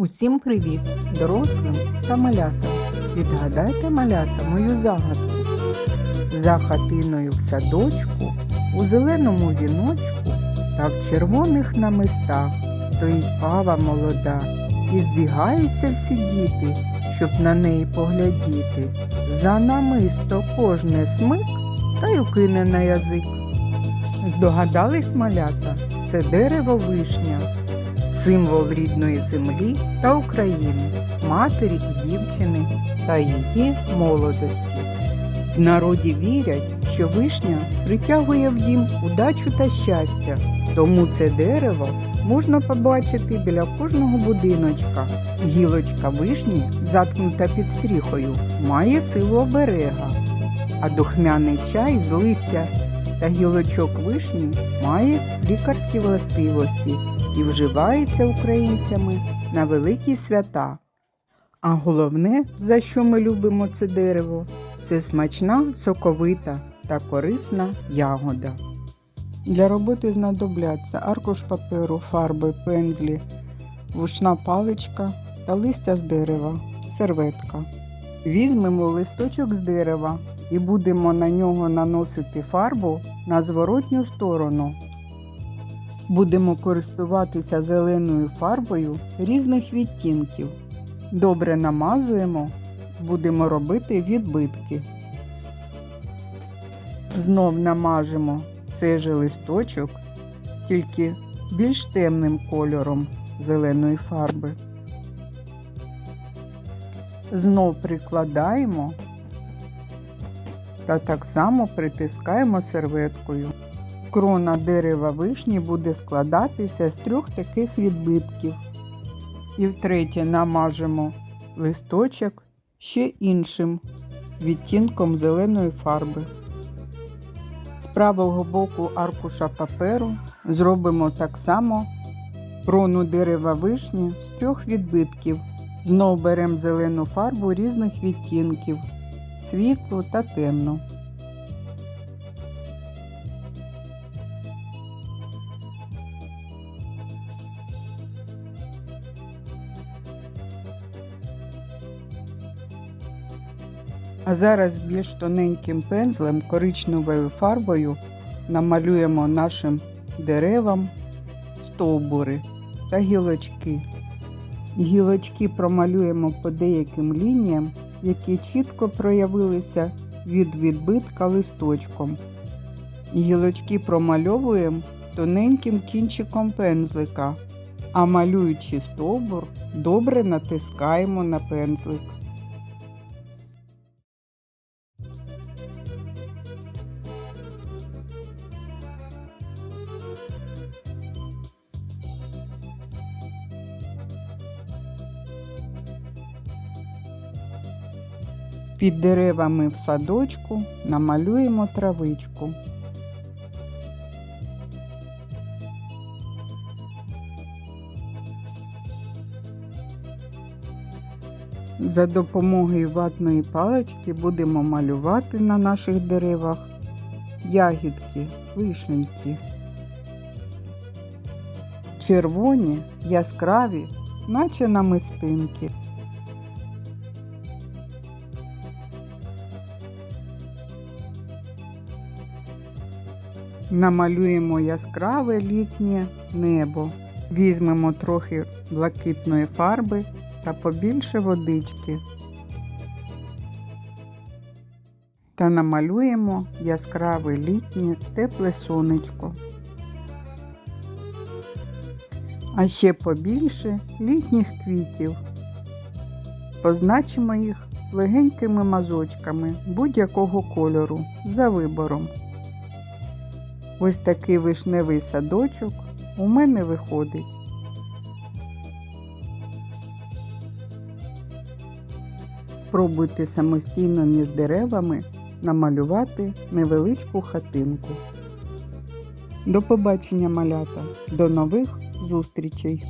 Усім привіт, дорослим та малятам. Відгадайте малята мою загадку. За хатиною в садочку, у зеленому віночку та в червоних намистах стоїть пава молода. І збігаються всі діти, щоб на неї поглядіти. За намисто кожне смик та й укине на язик. Здогадались малята, це дерево вишня символ рідної землі та України, матері і дівчини та її молодості. В народі вірять, що вишня притягує в дім удачу та щастя, тому це дерево можна побачити біля кожного будиночка. Гілочка вишні, заткнута під стріхою, має силу оберега, а духмяний чай з листя та гілочок вишні має лікарські властивості і вживається українцями на великі свята. А головне, за що ми любимо це дерево, це смачна, соковита та корисна ягода. Для роботи знадобляться аркуш паперу, фарби, пензлі, вушна паличка та листя з дерева, серветка. Візьмемо листочок з дерева і будемо на нього наносити фарбу на зворотню сторону. Будемо користуватися зеленою фарбою різних відтінків. Добре намазуємо, будемо робити відбитки. Знов намажемо цей же листочок, тільки більш темним кольором зеленої фарби. Знов прикладаємо та так само притискаємо серветкою. Крона дерева вишні буде складатися з трьох таких відбитків. І втретє намажемо листочок ще іншим відтінком зеленої фарби. З правого боку аркуша паперу зробимо так само крону дерева вишні з трьох відбитків. Знов беремо зелену фарбу різних відтінків світлу та темну. А зараз більш тоненьким пензлем коричневою фарбою намалюємо нашим деревам стовбури та гілочки. Гілочки промалюємо по деяким лініям, які чітко проявилися від відбитка листочком. Гілочки промальовуємо тоненьким кінчиком пензлика, а малюючи стовбур, добре натискаємо на пензлик. Під деревами в садочку намалюємо травичку. За допомогою ватної палички будемо малювати на наших деревах ягідки, вишеньки. Червоні, яскраві, наче намистинки. Намалюємо яскраве літнє небо. Візьмемо трохи блакитної фарби та побільше водички. Та намалюємо яскраве літнє тепле сонечко. А ще побільше літніх квітів. Позначимо їх легенькими мазочками будь-якого кольору за вибором. Ось такий вишневий садочок у мене виходить. Спробуйте самостійно між деревами намалювати невеличку хатинку. До побачення малята, до нових зустрічей!